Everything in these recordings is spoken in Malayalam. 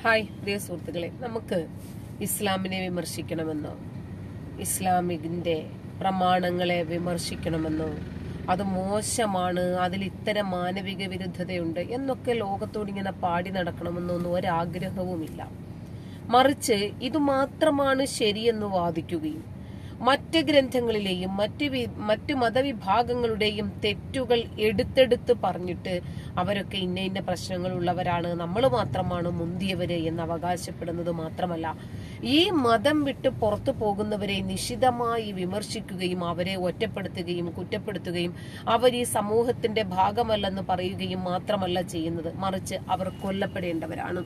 ഹായ് പ്രിയ സുഹൃത്തുക്കളെ. നമുക്ക് ഇസ്ലാമിനെ വിമർശിക്കണമെന്നോ ഇസ്ലാമിന്റെ പ്രമാണങ്ങളെ വിമർശിക്കണമെന്നോ അത് മോശമാണ് അതിൽ ഇത്തരം മാനവിക വിരുദ്ധതയുണ്ട് എന്നൊക്കെ ലോകത്തോട് ഇങ്ങനെ പാടി നടക്കണമെന്നൊന്നും ഒരാഗ്രഹവുമില്ല. മറിച്ച് ഇത് മാത്രമാണ് ശരിയെന്ന് വാദിക്കുകയും മറ്റ് ഗ്രന്ഥങ്ങളിലെയും മറ്റ് മറ്റ് മതവിഭാഗങ്ങളുടെയും തെറ്റുകൾ എടുത്തെടുത്ത് പറഞ്ഞിട്ട് അവരൊക്കെ ഇന്ന ഇന്ന പ്രശ്നങ്ങളുള്ളവരാണ്. നമ്മൾ മാത്രമാണ് മുന്തിയവര് എന്ന് അവകാശപ്പെടുന്നത് മാത്രമല്ല. ഈ മതം വിട്ട് പുറത്തു പോകുന്നവരെ നിശിതമായി വിമർശിക്കുകയും അവരെ ഒറ്റപ്പെടുത്തുകയും കുറ്റപ്പെടുത്തുകയും അവർ ഈ സമൂഹത്തിന്റെ ഭാഗമല്ലെന്ന് പറയുകയും മാത്രമല്ല ചെയ്യുന്നത്. മറിച്ച് അവർ കൊല്ലപ്പെടേണ്ടവരാണ്.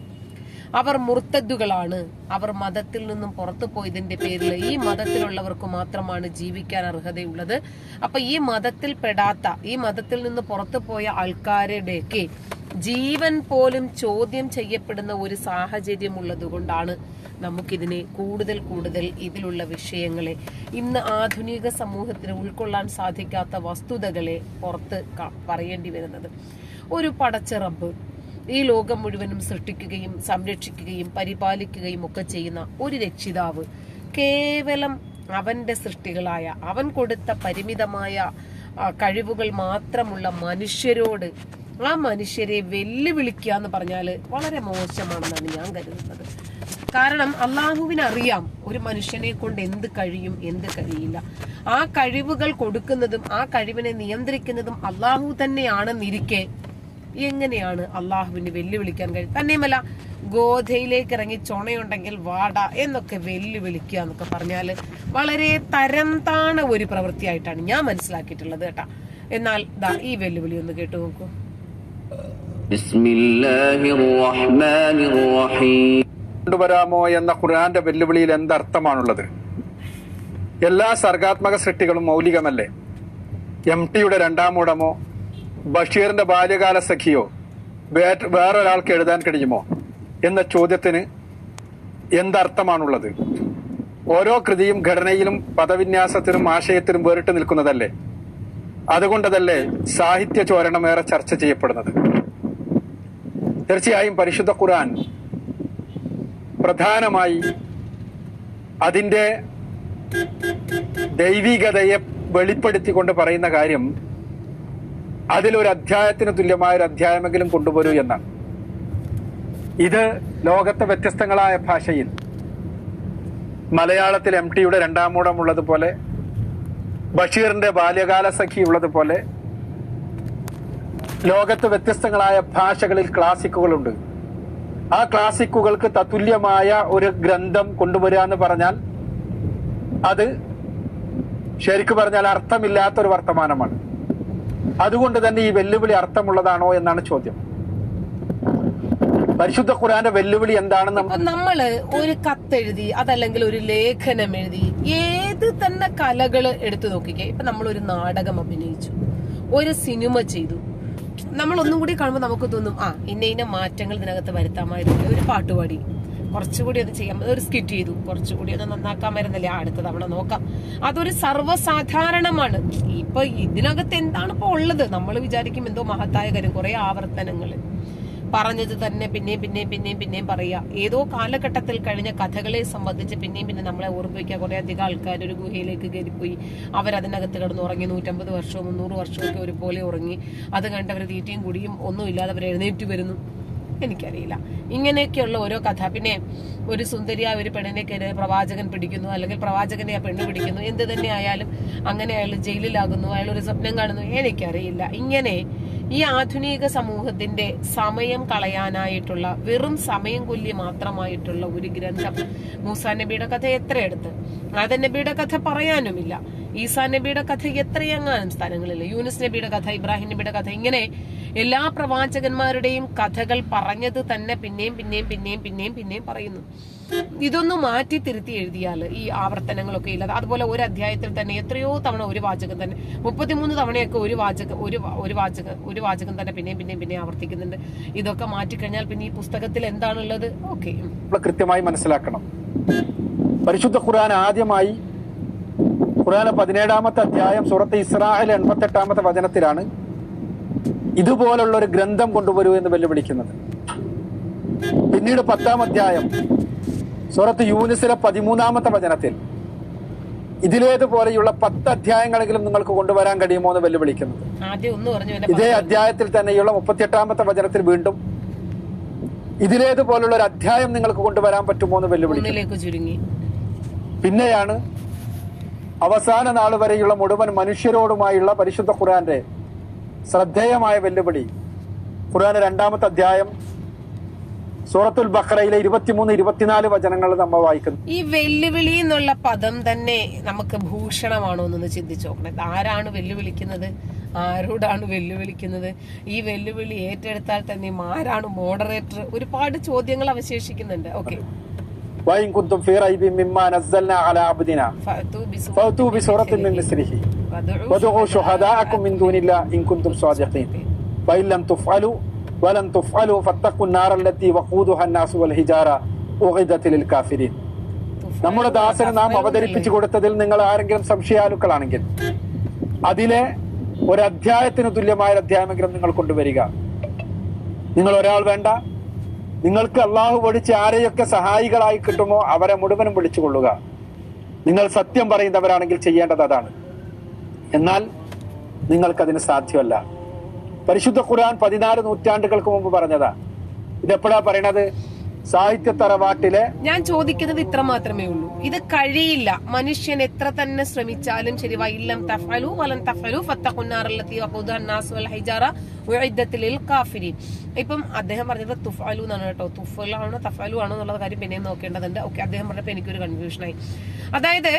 അവർ മുർത്തദ്ദുകളാണ്. അവർ മതത്തിൽ നിന്നും പുറത്തു പോയതിന്റെ പേരിൽ ഈ മതത്തിലുള്ളവർക്ക് മാത്രമാണ് ജീവിക്കാൻ അർഹതയുള്ളത്. അപ്പൊ ഈ മതത്തിൽ പെടാത്ത ഈ മതത്തിൽ നിന്ന് പുറത്തു പോയ ആൾക്കാരുടെയൊക്കെ ജീവൻ പോലും ചോദ്യം ചെയ്യപ്പെടുന്ന ഒരു സാഹചര്യം ഉള്ളതുകൊണ്ടാണ് നമുക്കിതിനെ കൂടുതൽ കൂടുതൽ ഇതിലുള്ള വിഷയങ്ങളെ ഇന്ന് ആധുനിക സമൂഹത്തിന് ഉൾക്കൊള്ളാൻ സാധിക്കാത്ത വസ്തുതകളെ പുറത്ത് പറയേണ്ടി വരുന്നത്. ഒരു പടച്ച റബ്ബ് ഈ ലോകം മുഴുവനും സൃഷ്ടിക്കുകയും സംരക്ഷിക്കുകയും പരിപാലിക്കുകയും ഒക്കെ ചെയ്യുന്ന ഒരു രക്ഷിതാവ് കേവലം അവന്റെ സൃഷ്ടികളായ അവൻ കൊടുത്ത പരിമിതമായ കഴിവുകൾ മാത്രമുള്ള മനുഷ്യരോട് ആ മനുഷ്യരെ വെല്ലുവിളിക്കുക എന്ന് പറഞ്ഞാൽ വളരെ മോശമാണെന്നാണ് ഞാൻ കരുതുന്നത്. കാരണം അള്ളാഹുവിന് അറിയാം ഒരു മനുഷ്യനെ കൊണ്ട് എന്ത് കഴിയും എന്ത് കഴിയില്ല. ആ കഴിവുകൾ കൊടുക്കുന്നതും ആ കഴിവിനെ നിയന്ത്രിക്കുന്നതും അള്ളാഹു തന്നെയാണെന്നിരിക്കെ എങ്ങനെയാണ് അള്ളാഹുവിന് വെല്ലുവിളിക്കാൻ കഴിയും തന്നെയുമല്ല ഗോധയിലേക്ക് ഇറങ്ങി ചുണയുണ്ടെങ്കിൽ വാട എന്നൊക്കെ വെല്ലുവിളിക്കുക എന്നൊക്കെ പറഞ്ഞാൽ വളരെ തരം താണ ഒരു പ്രവൃത്തിയായിട്ടാണ് ഞാൻ മനസ്സിലാക്കിയിട്ടുള്ളത് കേട്ടാ. എന്നാൽ ദാ ഈ വെല്ലുവിളി ഒന്ന് കേട്ടു നോക്കൂ. കൊണ്ടുവരാമോ എന്ന ഖുർആന്റെ വെല്ലുവിളിയിൽ എന്തർത്ഥമാണുള്ളത്? എല്ലാ സർഗാത്മക സൃഷ്ടികളും മൗലികമല്ലേ? എം ടിയുടെ രണ്ടാമൂടമോ ബഷീറിന്റെ ബാല്യകാല സഖിയോ വേറൊരാൾക്ക് എഴുതാൻ കഴിയുമോ എന്ന ചോദ്യത്തിന് എന്തർത്ഥമാണുള്ളത്? ഓരോ കൃതിയും ഘടനയിലും പദവിന്യാസത്തിനും ആശയത്തിനും വേറിട്ട് നിൽക്കുന്നതല്ലേ? അതുകൊണ്ടതല്ലേ സാഹിത്യ ചോരണമേറെ ചർച്ച ചെയ്യപ്പെടുന്നത്. തീർച്ചയായും പരിശുദ്ധ ഖുർആൻ പ്രധാനമായി അതിന്റെ ദൈവികതയെ വെളിപ്പെടുത്തിക്കൊണ്ട് പറയുന്ന കാര്യം അതിലൊരു അധ്യായത്തിന് തുല്യമായ ഒരു അധ്യായമെങ്കിലും കൊണ്ടുവരൂ എന്നാണ്. ഇത് ലോകത്തെ വ്യത്യസ്തങ്ങളായ ഭാഷയിൽ. മലയാളത്തിൽ എം ടിയുടെ രണ്ടാമൂടം ഉള്ളതുപോലെ ബഷീറിന്റെ ബാല്യകാല സഖി ഉള്ളതുപോലെ ലോകത്ത് വ്യത്യസ്തങ്ങളായ ഭാഷകളിൽ ക്ലാസിക്കുകളുണ്ട്. ആ ക്ലാസിക്കുകൾക്ക് തത്തുല്യമായ ഒരു ഗ്രന്ഥം കൊണ്ടുവരിക എന്ന് പറഞ്ഞാൽ അത് ശരിക്കു പറഞ്ഞാൽ അർത്ഥമില്ലാത്തൊരു വർത്തമാനമാണ്. അതുകൊണ്ട് തന്നെ ഈ വെല്ലുവിളി അർത്ഥമുള്ളതാണോ എന്നാണ് ചോദ്യം. പരിശുദ്ധ ഖുറാന്റെ വെല്ലുവിളി എന്താണെന്ന് നമ്മൾ ഒരു കത്തെഴുതി അതല്ലെങ്കിൽ ഒരു ലേഖനം എഴുതി ഏത് തന്നെ കലകൾ എടുത്തു നോക്കിക്കേ. ഇപ്പൊ നമ്മൾ ഒരു നാടകം അഭിനയിച്ചു ഒരു സിനിമ ചെയ്തു. നമ്മൾ ഒന്നും കൂടി കാണുമ്പോൾ നമുക്ക് തോന്നും ആ ഇന്ന ഇന്ന മാറ്റങ്ങൾ ഇതിനകത്ത് വരുത്താമായിരുന്നു. ഒരു പാട്ടുപാടി. കുറച്ചുകൂടി ഒന്ന് ചെയ്യാം. ഒരു സ്കിറ്റ് ചെയ്തു. കുറച്ചുകൂടി ഒന്ന് നന്നാക്കാൻ വരുന്നില്ല? അടുത്ത തവണ നോക്കാം. അതൊരു സർവസാധാരണമാണ്. ഇപ്പൊ ഇതിനകത്ത് എന്താണ് ഇപ്പൊ ഉള്ളത്? നമ്മൾ വിചാരിക്കും എന്തോ മഹത്തായ കാര്യം. കുറെ ആവർത്തനങ്ങൾ പറഞ്ഞത് തന്നെ പിന്നെയും പിന്നെയും പിന്നെയും പിന്നെയും പറയുക ഏതോ കാലഘട്ടത്തിൽ കഴിഞ്ഞ കഥകളെ സംബന്ധിച്ച് പിന്നെയും പിന്നെ നമ്മളെ ഓർമ്മിപ്പിക്കുക കുറെ അധികം ആൾക്കാർ ഒരു ഗുഹയിലേക്ക് കയറിപ്പോയി. അവരതിനകത്ത് കിടന്ന് ഉറങ്ങി. നൂറ്റമ്പത് വർഷവും മുന്നൂറ് വർഷവും ഒക്കെ ഒരുപോലെ ഉറങ്ങി. അത് കണ്ടവർ തീറ്റയും കുടിയും ഒന്നും ഇല്ലാതെ അവർ എഴുന്നേറ്റ് വരുന്നു. എനിക്കറിയില്ല. ഇങ്ങനെയൊക്കെയുള്ള ഓരോ കഥ. പിന്നെ ഒരു സുന്ദരിയായ ഒരു പെണ്ണിനെ കയറി പ്രവാചകൻ പിടിക്കുന്നു അല്ലെങ്കിൽ പ്രവാചകനെ ആ പെണ്ണ് പിടിക്കുന്നു. എന്ത് തന്നെ ആയാലും അങ്ങനെ അയാൾ ജയിലിലാകുന്നു അയാൾ ഒരു സ്വപ്നം കാണുന്നു. എനിക്കറിയില്ല. ഇങ്ങനെ ഈ ആധുനിക സമൂഹത്തിന്റെ സമയം കളയാനായിട്ടുള്ള വെറും സമയം കൊല്ലി മാത്രമായിട്ടുള്ള ഒരു ഗ്രന്ഥം മൂസാ നബിയുടെ കഥ എത്ര എടുത്ത് ആദൻ നബിയുടെ കഥ പറയാനുമില്ല. ഈസാ നബിയുടെ കഥ എത്രയെങ്ങാനും സ്ഥലങ്ങളില്ല യൂനിസ് നബിയുടെ കഥ ഇബ്രാഹിം നബിയുടെ കഥ ഇങ്ങനെ എല്ലാ പ്രവാചകന്മാരുടെയും കഥകൾ പറഞ്ഞത് തന്നെ പിന്നെയും പിന്നെയും പിന്നെയും പിന്നെയും പിന്നെയും പറയുന്നു. ഇതൊന്ന് മാറ്റി തിരുത്തി എഴുതിയാൽ ഈ ആവർത്തനങ്ങളൊക്കെ ഇല്ലാതെ. അതുപോലെ ഒരു അധ്യായത്തിൽ തന്നെ എത്രയോ തവണ ഒരു വാചകം തന്നെ മുപ്പത്തിമൂന്ന് തവണയൊക്കെ ഒരു വാചകം ഒരു ഒരു വാചകം ഒരു വാചകം തന്നെ പിന്നെയും പിന്നെയും പിന്നെയും ആവർത്തിക്കുന്നുണ്ട്. ഇതൊക്കെ മാറ്റിക്കഴിഞ്ഞാൽ പിന്നെ ഈ പുസ്തകത്തിൽ എന്താണുള്ളത്? ഓക്കെ. കൃത്യമായി മനസ്സിലാക്കണം. പരിശുദ്ധ ഖുർആൻ ആദ്യമായി ഖുർആൻ പതിനേഴാമത്തെ അധ്യായം സൂറത്ത് ഇസ്രാഹിൽ എൺപത്തെട്ടാമത്തെ വചനത്തിലാണ് ഇതുപോലുള്ള ഒരു ഗ്രന്ഥം കൊണ്ടുവരൂ എന്ന് വെല്ലുവിളിക്കുന്നത്. പിന്നീട് പത്താം അധ്യായം സൂറത്ത് യൂനിസിലെ പതിമൂന്നാമത്തെ വചനത്തിൽ ഇതിലേതുപോലെയുള്ള പത്ത് അധ്യായങ്ങളെങ്കിലും നിങ്ങൾക്ക് കൊണ്ടുവരാൻ കഴിയുമോ എന്ന് വെല്ലുവിളിക്കുന്നത്. ഇതേ അധ്യായത്തിൽ തന്നെയുള്ള മുപ്പത്തിയെട്ടാമത്തെ വചനത്തിൽ വീണ്ടും ഇതിലേതുപോലുള്ള ഒരു അധ്യായം നിങ്ങൾക്ക് കൊണ്ടുവരാൻ പറ്റുമോ എന്ന് വെല്ലുവിളിക്കുന്നു. പിന്നെയാണ് അവസാന നാൾ വരെയുള്ള മുഴുവൻ മനുഷ്യരോടുമായുള്ള പരിശുദ്ധ ഖുർആന്റെ ശ്രദ്ധേയമായ വെല്ലുവിളി. ഖുർആൻ രണ്ടാമത്തെ അധ്യായം സൂറത്തുൽ ബക്രയിലെ ഇരുപത്തിമൂന്ന് ഇരുപത്തിനാല് വചനങ്ങൾ നമ്മൾ വായിക്കുന്നു. ഈ വെല്ലുവിളി എന്നുള്ള പദം തന്നെ നമുക്ക് ഭൂഷണമാണോ എന്നൊന്ന് ചിന്തിച്ചു നോക്കണം. ആരാണ് വെല്ലുവിളിക്കുന്നത്? ആരോടാണ് വെല്ലുവിളിക്കുന്നത്? ഈ വെല്ലുവിളി ഏറ്റെടുത്താൽ തന്നെ ആരാണ് മോഡറേറ്റർ ഒരുപാട് ചോദ്യങ്ങൾ അവശേഷിക്കുന്നുണ്ട്. ഓക്കെ കുന്തും ഫീ റൈബിൻ മിമ്മാ നസ്സൽനാ അലാ അബ്ദിനാ. ഫഅ്തു ബിസൂറത്തിൻ മിൻ മിസ്ലിഹി വദഉ ശുഹദാഅക്കും മിൻ ദൂനില്ലാ ഇൻ കുന്തും സ്വാദിഖീൻ ഫഇൻ ലം തുഫ്അലു വലൻ തുഫ്അലു ഫത്തഖു النار التي وقودها الناس والحجارة أعدت للكافرين നമ്മുടെ ദാസന് നാം അവതരിപ്പിച്ചു കൊടുത്തതിൽ നിങ്ങൾ ആരെങ്കിലും സംശയാലുക്കളാണെങ്കിൽ അതിലെ ഒരു അധ്യായത്തിന് തുല്യമായ ഒരു അധ്യായമെങ്കിലും നിങ്ങൾ കൊണ്ടുവരിക നിങ്ങൾ ഒരാൾ വേണ്ട നിങ്ങൾക്ക് അള്ളാഹു പഠിച്ച് ആരെയൊക്കെ സഹായികളായി കിട്ടുമോ അവരെ മുഴുവനും വിളിച്ചുകൊള്ളുക നിങ്ങൾ സത്യം പറയുന്നവരാണെങ്കിൽ ചെയ്യേണ്ടത് അതാണ് എന്നാൽ നിങ്ങൾക്കതിന് സാധ്യമല്ല. പരിശുദ്ധ ഖുർആൻ പതിനാല് നൂറ്റാണ്ടുകൾക്ക് മുമ്പ് പറഞ്ഞതാ. ഇതെപ്പോഴാ പറയണത്? സാഹിത്യ തറവാട്ടിലെ ഞാൻ ചോദിക്കുന്നത് ഇത്ര മാത്രമേ ഉള്ളൂ. ഇത് കഴിയില്ല. മനുഷ്യൻ എത്ര തന്നെ ശ്രമിച്ചാലും ശരി വൈലം തഫലു വലം തഫലു ഇപ്പം അദ്ദേഹം പറഞ്ഞത് തുഫലു എന്നാണ് കേട്ടോ. തുഫലാണോ തഫലു ആണോ എന്നുള്ള കാര്യം പിന്നെയും നോക്കേണ്ടതുണ്ട്. ഓക്കെ അദ്ദേഹം പറഞ്ഞപ്പോൾ എനിക്കൊരു കൺഫ്യൂഷനായി അതായത്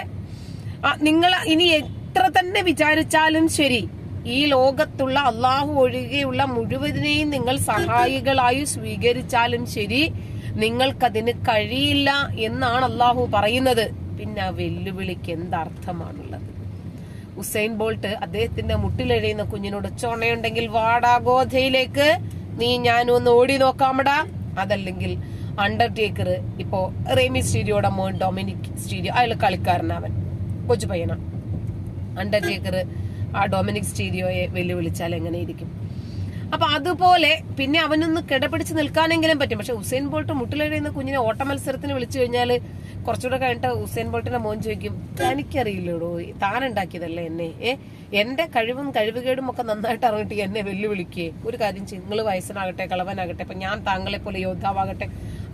നിങ്ങൾ ഇനി എത്ര തന്നെ വിചാരിച്ചാലും ശരി ഈ ലോകത്തുള്ള അള്ളാഹു ഒഴികെയുള്ള മുഴുവനെയും നിങ്ങൾ സഹായികളായി സ്വീകരിച്ചാലും ശരി നിങ്ങൾക്കതിന് കഴിയില്ല എന്നാണ് അള്ളാഹു പറയുന്നത്. പിന്നെ ആ വെല്ലുവിളിക്ക് എന്തർത്ഥമാണുള്ളത് ഹുസൈൻ ബോൾട്ട് അദ്ദേഹത്തിന്റെ മുട്ടിലെഴയുന്ന കുഞ്ഞിനോട് ചൊണയുണ്ടെങ്കിൽ വാടാ ഗോധയിലേക്ക് നീ ഞാനും ഒന്ന് ഓടി നോക്കാമടാ. അതല്ലെങ്കിൽ അണ്ടർടേക്കർ ഇപ്പോ റേമി സ്റ്റീരിയോടെ മോൻ ഡൊമിനിക് സ്റ്റീരിയോ അയാൾ കളിക്കാരനാവൻ കൊച്ചു പയ്യനാ. അണ്ടർടേക്കർ ആ ഡൊമിനിക് സ്റ്റീരിയോയെ വെല്ലുവിളിച്ചാൽ എങ്ങനെ ഇരിക്കും? അപ്പൊ അതുപോലെ പിന്നെ അവനൊന്ന് കിടപിടിച്ച് നിൽക്കാനെങ്കിലും പറ്റും. പക്ഷെ ഹുസൈൻ ബോൾട്ട് മുട്ടിലെഴുന്ന കുഞ്ഞിനെ ഓട്ടമത്സരത്തിന് വിളിച്ചു കഴിഞ്ഞാൽ കുറച്ചുകൂടെ കഴിഞ്ഞിട്ട് ഉസൈൻ ബോൾട്ടിന്റെ മോൻ ചോദിക്കും എനിക്കറിയില്ലടോ താൻ ഉണ്ടാക്കിയതല്ലേ എന്നെ? ഏ എന്റെ കഴിവും കഴിവുകേടും ഒക്കെ നന്നായിട്ട് അറിഞ്ഞിട്ട് എന്നെ വെല്ലുവിളിക്കേ. ഒരു കാര്യം നിങ്ങൾ വയസ്സനാകട്ടെ കളവനാകട്ടെ ഇപ്പൊ ഞാൻ താങ്കളെ പോലെ യോദ്ധാവാകട്ടെ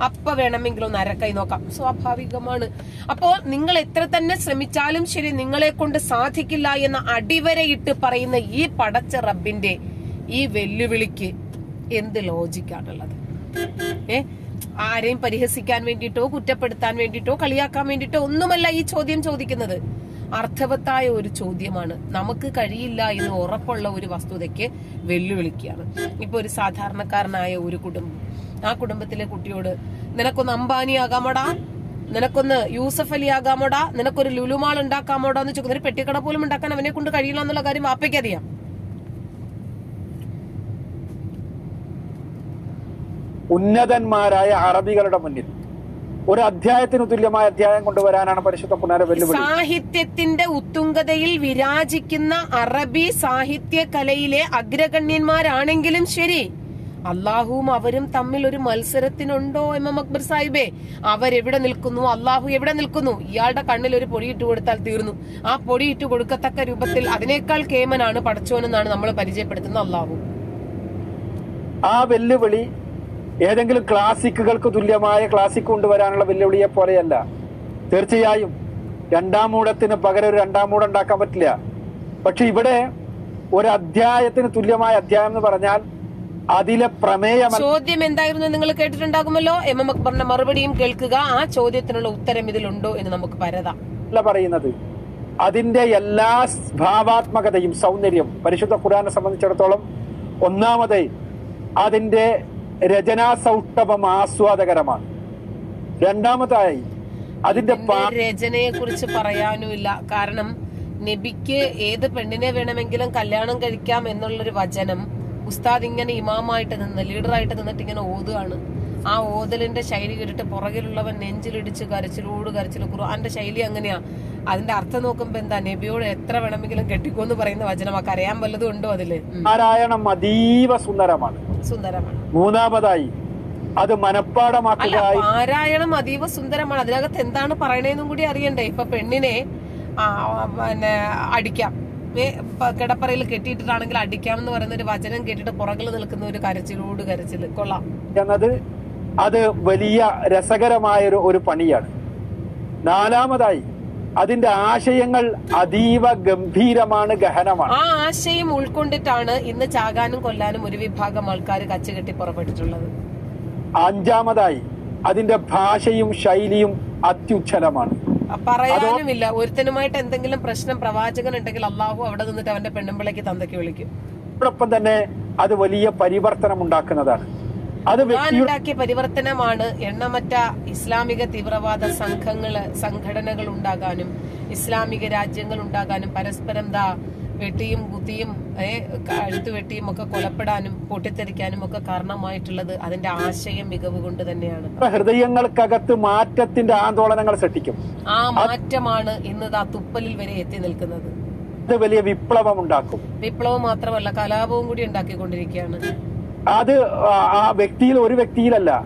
അപ്പൊ വേണമെങ്കിൽ ഒന്ന് അരക്കായി നോക്കാം. സ്വാഭാവികമാണ്. അപ്പോ നിങ്ങൾ എത്ര തന്നെ ശ്രമിച്ചാലും ശരി നിങ്ങളെ കൊണ്ട് സാധിക്കില്ല എന്ന അടിവരയിട്ട് പറയുന്ന ഈ പടച്ച റബ്ബിന്റെ ഈ വെല്ലുവിളിക്ക് എന്ത് ലോജിക്കാണുള്ളത് ഏ ആരെയും പരിഹസിക്കാൻ വേണ്ടിയിട്ടോ കുറ്റപ്പെടുത്താൻ വേണ്ടിയിട്ടോ കളിയാക്കാൻ വേണ്ടിയിട്ടോ ഒന്നുമല്ല ഈ ചോദ്യം ചോദിക്കുന്നത്. അർത്ഥവത്തായ ഒരു ചോദ്യമാണ്. നമുക്ക് കഴിയില്ല എന്ന് ഉറപ്പുള്ള ഒരു വസ്തുതയ്ക്ക് വെല്ലുവിളിക്കുകയാണ്. ഇപ്പൊ ഒരു സാധാരണക്കാരനായ ഒരു കുടുംബം. ആ കുടുംബത്തിലെ കുട്ടിയോട് നിനക്കൊന്ന് അംബാനി ആകാമോടാ? നിനക്കൊന്ന് യൂസഫ് അലി ആകാമോടാ? നിനക്കൊരു ലുലുമാൾ ഉണ്ടാക്കാമോടാ? എന്ന് ചോദിക്കുന്ന ഒരു പെട്ടിക്കട പോലും ഉണ്ടാക്കാൻ അവനെ കൊണ്ട് കഴിയില്ല എന്നുള്ള കാര്യം വാപ്പയ്ക്ക് ഉന്നതന്മാരായ അറബികളുടെ മുന്നിൽ. ഒരു അധ്യായത്തിന് തുല്യമായ അധ്യായം കൊണ്ടുവരാനാണ് പരിശുദ്ധ പുനര വെല്ലുവിളി. സാഹിത്യത്തിന്റെ ഉത്തുംഗതയിൽ വിരാജിക്കുന്ന അറബി സാഹിത്യ കലയിലെ അഗ്രഗണ്യന്മാരാണെങ്കിലും ശരി. അള്ളാഹുവും അവരും തമ്മിൽ ഒരു മത്സരത്തിനുണ്ടോ എം എം അക്ബർ സാഹിബേ? അവരെവിടെ നിൽക്കുന്നു? അള്ളാഹു എവിടെ നിൽക്കുന്നു? ഇയാളുടെ കണ്ണിൽ ഒരു പൊടി ഇട്ട് കൊടുത്താൽ തീർന്നു. ആ പൊടി ഇട്ട് കൊടുക്കത്തക്ക രൂപത്തിൽ അതിനേക്കാൾ കേമനാണ് പടച്ചോനെന്നാണ് നമ്മൾ പരിചയപ്പെടുത്തുന്ന അള്ളാഹു ആ വെല്ലുവിളി ഏതെങ്കിലും ക്ലാസിക്കുകൾക്ക് തുല്യമായ ക്ലാസിക് കൊണ്ടുവരാനുള്ള വെല്ലുവിളിയെ പോലെയല്ല. തീർച്ചയായും രണ്ടാം മൂടത്തിന് പകരം ഒരു രണ്ടാം മൂടം ഉണ്ടാക്കാൻ പറ്റില്ല. പക്ഷെ ഇവിടെ ഒരു അധ്യായത്തിന് തുല്യമായ അധ്യായം എന്ന് പറഞ്ഞാൽ അതിലെ പ്രമേയം ചോദ്യം എന്തായിരുന്നു നിങ്ങൾ കേട്ടിട്ടുണ്ടാകുമല്ലോ? എം എം അക്ബറിന്റെ മറുപടിയും കേൾക്കുക. ആ ചോദ്യത്തിനുള്ള ഉത്തരം ഇതിലുണ്ടോ എന്ന് നമുക്ക് പരതാം. പറയുന്നത്. അതിന്റെ എല്ലാ ഭാവാത്മകതയും സൗന്ദര്യം പരിശുദ്ധ ഖുറാനെ സംബന്ധിച്ചിടത്തോളം ഒന്നാമത് അതിന്റെ രചനാ സൗഷ്ടവം ആസ്വാദകരമാണ്. രണ്ടാമതായി അതിന്റെ രചനയെ കുറിച്ച് പറയാനുമില്ല. കാരണം നബിക്ക് ഏത് പെണ്ണിനെ വേണമെങ്കിലും കല്യാണം കഴിക്കാം എന്നുള്ളൊരു വചനം ഉസ്താദ് ഇങ്ങനെ ഇമാമായിട്ട് നിന്ന് ലീഡറായിട്ട് നിന്നിട്ട് ഇങ്ങനെ ഓതുകയാണ്. ആ ഓതലിന്റെ ശൈലി കേട്ടിട്ട് പുറകിലുള്ളവൻ നെഞ്ചിലിടിച്ച് കരച്ചിലോട് കരച്ചിൽ ഖുർആന്റെ ശൈലി അങ്ങനെയാ. അതിന്റെ അർത്ഥം നോക്കുമ്പോ എന്താ നബിയോട് എത്ര വേണമെങ്കിലും കെട്ടിക്കോന്ന് പറയുന്ന വചനം. കരയാൻ വല്ലതും ഉണ്ടോ അതിൽ? നാരായണം അതീവ സുന്ദരമാണ്. സുന്ദരമാണ്. മൂന്നാമതായി അത് മനഃപ്പാടമാക്കുക പാരായണം അതീവ സുന്ദരമാണ്. അതിനകത്ത് എന്താണ് പറയണേന്നും കൂടി അറിയണ്ടേ? ഇപ്പൊ പെണ്ണിനെ പിന്നെ അടിക്കാം. കിടപ്പറയിൽ കെട്ടിയിട്ടിട്ടാണെങ്കിൽ അടിക്കാം എന്ന് പറയുന്ന ഒരു വചനം കേട്ടിട്ട് പുറകിൽ നിൽക്കുന്ന ഒരു കരച്ചിലോട് കരച്ചിൽ. കൊള്ളാം. എന്നത് അത് വലിയ രസകരമായ ഒരു പണിയാണ്. നാലാമതായി അതിന്റെ ആശയങ്ങൾ അതീവ ഗംഭീരമാണ് ഗഹനമാണ്. ആ ആശയം ഉൾക്കൊണ്ടിട്ടാണ് ഇന്ന് ചാകാനും കൊല്ലാനും ഒരു വിഭാഗം ആൾക്കാർ കച്ചുകെട്ടി പുറപ്പെട്ടിട്ടുള്ളത്. അഞ്ചാമതായി അതിന്റെ ഭാഷയും ശൈലിയും അത്യുച്ഛലമാണ്. പറയാനുമില്ല. ഒരുത്തനുമായിട്ട് എന്തെങ്കിലും പ്രശ്നം പ്രവാചകൻ ഉണ്ടെങ്കിൽ അള്ളാഹു അവിടെ നിന്നിട്ട് അവന്റെ പെണ്ണുമ്പിളേക്ക് തന്തയ്ക്ക് വിളിക്കും. അതോടൊപ്പം തന്നെ അത് വലിയ പരിവർത്തനം ഉണ്ടാക്കുന്നതാണ്. അത് ഉണ്ടാക്കിയ പരിവർത്തനമാണ് എണ്ണമറ്റ ഇസ്ലാമിക തീവ്രവാദ സംഘങ്ങൾ സംഘടനകൾ ഉണ്ടാകാനും ഇസ്ലാമിക രാജ്യങ്ങൾ ഉണ്ടാകാനും പരസ്പരം ദാ വെട്ടിയും കുത്തിയും അഴുത്തു കഴുത്ത് വെട്ടിയും ഒക്കെ കൊലപ്പെടാനും പൊട്ടിത്തെറിക്കാനും ഒക്കെ കാരണമായിട്ടുള്ളത് അതിന്റെ ആശയം മികവ് കൊണ്ട് തന്നെയാണ്. ഹൃദയങ്ങൾക്കകത്ത് മാറ്റത്തിന്റെ ആന്തോളനങ്ങൾ സൃഷ്ടിക്കും. ആ മാറ്റമാണ് ഇന്ന് ആ തുപ്പലിൽ വരെ എത്തി നിൽക്കുന്നത്. വലിയ വിപ്ലവം ഉണ്ടാക്കും വിപ്ലവം മാത്രമല്ല കലാപവും കൂടി ഉണ്ടാക്കിക്കൊണ്ടിരിക്കുകയാണ്. അത് ആ- വ്യക്തിയിൽ ഒരു വ്യക്തിയിലല്ല.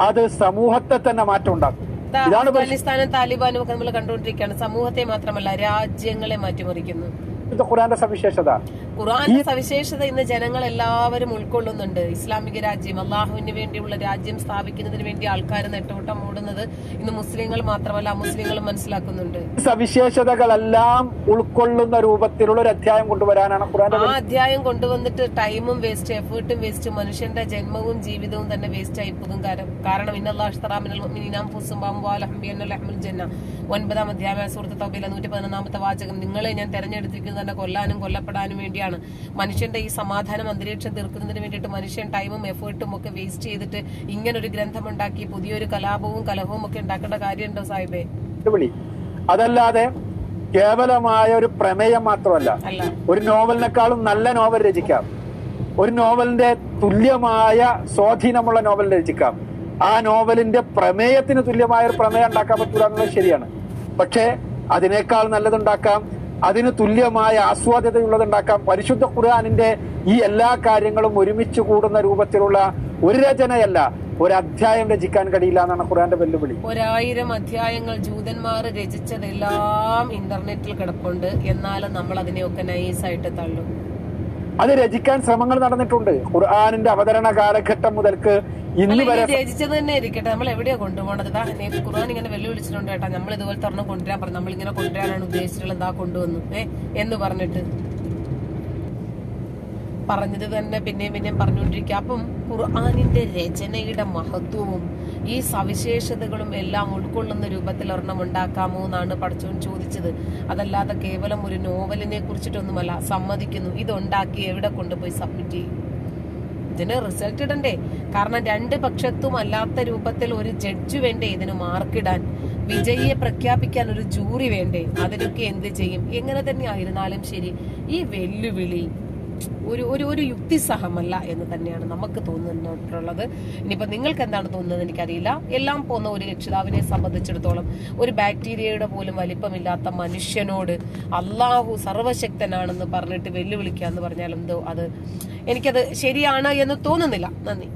അത് സമൂഹത്തെ തന്നെ മാറ്റം ഉണ്ടാക്കും. അഫ്ഗാനിസ്ഥാനും താലിബാനും ഒക്കെ നമ്മൾ കണ്ടുകൊണ്ടിരിക്കുകയാണ്. സമൂഹത്തെ മാത്രമല്ല രാജ്യങ്ങളെ മാറ്റിമറിക്കുന്നു. ഖുറാന്റെ സവിശേഷത. ഖുറാന്റെ സവിശേഷത ഇന്ന് ജനങ്ങൾ എല്ലാവരും ഉൾക്കൊള്ളുന്നുണ്ട്. ഇസ്ലാമിക രാജ്യം അള്ളാഹുവിന് വേണ്ടിയുള്ള രാജ്യം സ്ഥാപിക്കുന്നതിന് വേണ്ടി ആൾക്കാർ നെട്ടോട്ടം മൂടുന്നത് ഇന്ന് മുസ്ലിങ്ങൾ മാത്രമല്ല മുസ്ലിങ്ങളും മനസ്സിലാക്കുന്നുണ്ട്. സവിശേഷതകളെല്ലാം ഉൾക്കൊള്ളുന്ന രൂപത്തിലുള്ള ഒരു അധ്യായം കൊണ്ടുവരാനാണ് ഖുറാൻ ആ അധ്യായം കൊണ്ടുവന്നിട്ട് ടൈമും വേസ്റ്റ് എഫേർട്ടും വേസ്റ്റ് മനുഷ്യന്റെ ജന്മവും ജീവിതവും തന്നെ വേസ്റ്റ് ആയി പോകും കാരണം ഇന്നല്ലാഹുൽ ജന്ന. ഒൻപതാം അധ്യായ സുഹൃത്ത് തൗബയിലെ നൂറ്റി പതിനൊന്നാമത്തെ വാചകം. നിങ്ങളെ ഞാൻ തെരഞ്ഞെടുത്തിരിക്കുന്നത് തന്നെ കൊല്ലാനും കൊല്ലപ്പെടാനും വേണ്ടിയാണ്. മനുഷ്യന്റെ ഈ സമാധാനം അന്തരീക്ഷം തീർക്കുന്നതിന് വേണ്ടിയിട്ട് മനുഷ്യൻ ടൈമും എഫേർട്ടും ഒക്കെ വേസ്റ്റ് ചെയ്തിട്ട് ഇങ്ങനെ ഒരു ഗ്രന്ഥമുണ്ടാക്കി പുതിയൊരു കലാപവും കലഹവും ഒക്കെ ഉണ്ടാക്കേണ്ട കാര്യമുണ്ടോ സാഹിബേ? അതല്ലാതെ കേവലമായ ഒരു പ്രമേയം മാത്രമല്ല ഒരു നോവലിനേക്കാളും നല്ല നോവൽ രചിക്കാം. ഒരു നോവലിന്റെ തുല്യമായ സ്വാധീനമുള്ള നോവൽ രചിക്കാം. ആ നോവലിന്റെ പ്രമേയത്തിന് തുല്യമായ ഒരു പ്രമേയം ഉണ്ടാക്കാൻ പറ്റൂല എന്നുള്ളത് ശരിയാണ്. പക്ഷേ അതിനേക്കാൾ നല്ലതുണ്ടാക്കാം അതിന് തുല്യമായ ആസ്വാദ്യതയുള്ളത് ഉണ്ടാക്കാം പരിശുദ്ധ ഖുർആാനിന്റെ ഈ എല്ലാ കാര്യങ്ങളും ഒരുമിച്ച് കൂടുന്ന രൂപത്തിലുള്ള ഒരു രചനയല്ല ഒരു അധ്യായം രചിക്കാൻ കഴിയില്ല എന്നാണ് ഖുർആന്റെ വെല്ലുവിളി. ഒരായിരം അധ്യായങ്ങൾ ജൂതന്മാർ രചിച്ചതെല്ലാം ഇന്റർനെറ്റിൽ കിടപ്പുണ്ട്. എന്നാലും നമ്മൾ അതിനെയൊക്കെ നൈസായിട്ട് തള്ളും. അത് രചിക്കാൻ ശ്രമങ്ങൾ നടന്നിട്ടുണ്ട്. ഖുർആാനിന്റെ അവതരണ കാലഘട്ടം മുതൽക്ക് ഇന്ന് വരെ രചിച്ചത് തന്നെ ഇരിക്കട്ടെ നമ്മൾ എവിടെയാ കൊണ്ടുപോകണത് ദാ, ഖുർആൻ ഇങ്ങനെ വെല്ലുവിളിച്ചിട്ടുണ്ട് കേട്ടാ. നമ്മൾ ഇതുപോലെ തുറന്ന് കൊണ്ടുവരാൻ പറഞ്ഞു. നമ്മൾ ഇങ്ങനെ കൊണ്ടുവരാനാണ് ഉദ്ദേശിച്ചിട്ടുള്ളത്. എന്താ കൊണ്ടുവന്നു. ഏഹ് എന്ന് പറഞ്ഞിട്ട്. പറഞ്ഞത് തന്നെ പിന്നെയും പിന്നെയും പറഞ്ഞുകൊണ്ടിരിക്കുക. അപ്പം ഖുർആാനിന്റെ രചനയുടെ മഹത്വവും ഈ സവിശേഷതകളും എല്ലാം ഉൾക്കൊള്ളുന്ന രൂപത്തിൽ ഒരെണ്ണം ഉണ്ടാക്കാമോ എന്നാണ് പഠിച്ചോൻ ചോദിച്ചത്. അതല്ലാതെ കേവലം ഒരു നോവലിനെ കുറിച്ചിട്ടൊന്നുമല്ല സമ്മതിക്കുന്നു. ഇതുണ്ടാക്കി എവിടെ കൊണ്ടുപോയി സബ്മിറ്റ് ചെയ്യും? ഇതിന് റിസൾട്ട് ഇടണ്ടേ? കാരണം രണ്ട് പക്ഷത്തും അല്ലാത്ത രൂപത്തിൽ ഒരു ജഡ്ജ് വേണ്ടേ ഇതിന് മാർക്കിടാൻ വിജയിയെ പ്രഖ്യാപിക്കാൻ ഒരു ജൂറി വേണ്ടേ? അതിനൊക്കെ എന്ത് ചെയ്യും? എങ്ങനെ തന്നെ ആയിരുന്നാലും ശരി. ഈ വെല്ലുവിളി ഒരു ഒരു ഒരു യുക്തിസഹമല്ല എന്ന് തന്നെയാണ് നമുക്ക് തോന്നുന്നിട്ടുള്ളത് ഇനിയിപ്പോൾ നിങ്ങൾക്ക് എന്താണ് തോന്നുന്നത് എനിക്കറിയില്ല. എല്ലാം പോകുന്ന ഒരു രക്ഷിതാവിനെ സംബന്ധിച്ചിടത്തോളം ഒരു ബാക്ടീരിയയുടെ പോലും വലിപ്പമില്ലാത്ത മനുഷ്യനോട് അള്ളാഹു സർവശക്തനാണെന്ന് പറഞ്ഞിട്ട് വെല്ലുവിളിക്കുക എന്ന് പറഞ്ഞാൽ എന്തോ അത് എനിക്കത് ശരിയാണ് എന്ന് തോന്നുന്നില്ല. നന്ദി.